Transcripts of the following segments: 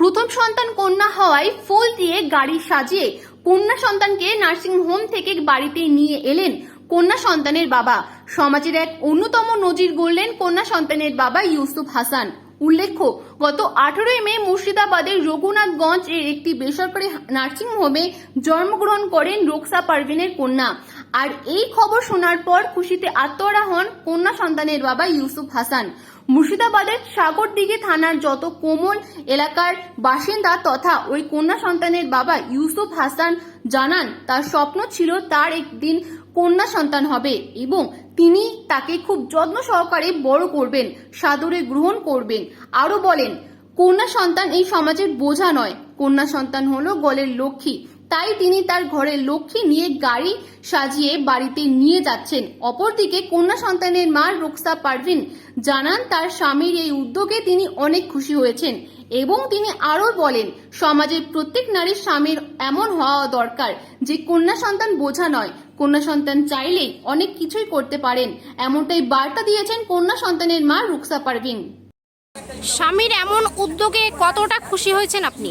প্রথম সন্তান কন্যা হওয়ায় ফুল দিয়ে গাড়ি সাজিয়ে কন্যা সন্তানকে নার্সিং হোম থেকে বাড়িতে নিয়ে এলেন কন্যা সন্তানের বাবা। সমাজের এক অন্যতম নজির গড়লেন কন্যা সন্তানের বাবা ইউসুফ হাসান। উল্লেখ্য, গত আঠারোই মে মুর্শিদাবাদের রঘুনাথগঞ্জ এর একটি বেসরকারি নার্সিং হোমে জন্মগ্রহণ করেন রোকসা পারভিনের কন্যা। আর এই খবর শোনার পর খুশিতে আত্মহারা হন কন্যা সন্তানের বাবা ইউসুফ হাসান। মুর্শিদাবাদের সাগরদিঘি থানার যত কোমল এলাকার বাসিন্দা তথা ওই কন্যা সন্তানের বাবা ইউসুফ হাসান জানান, তার স্বপ্ন ছিল তার একদিন কন্যা সন্তান হবে এবং তিনি তাকে খুব যত্ন সহকারে বড় করবেন, সাদরে গ্রহণ করবেন। আরও বলেন, কন্যা সন্তান এই সমাজের বোঝা নয়। কন্যা সন্তান হলো গলের লক্ষ্মী। তাই তিনি তার ঘরের লক্ষ্মী নিয়ে গাড়ি সাজিয়ে বাড়িতে নিয়ে যাচ্ছেন। অপরদিকে কন্যা সন্তানের মা রুকসা পারভিন জানান, তার স্বামীর এই উদ্যোগে তিনি অনেক খুশি হয়েছেন এবং তিনি আরও বলেন, সমাজের প্রত্যেক নারীর স্বামীর এমন হওয়া দরকার যে কন্যা সন্তান বোঝা নয়। কন্যা সন্তান চাইলেই অনেক কিছুই করতে পারেন। এমনটাই বার্তা দিয়েছেন কন্যা সন্তানের মা রুকসা পারভিন। স্বামীর এমন উদ্যোগে কতটা খুশি হয়েছেন আপনি?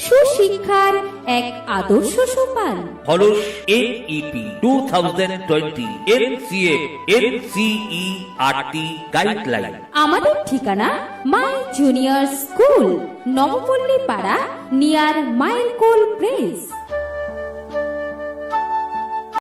সুশিক্ষার এক আদর্শ সোপান হলস টু থাউজেন্ড টোয়েন্টি গাইডলাইন আমাদের ঠিকানা মাই জুনিয়র স্কুল নবপল্লী পাড়া নিয়ার মাইলকোল প্রেস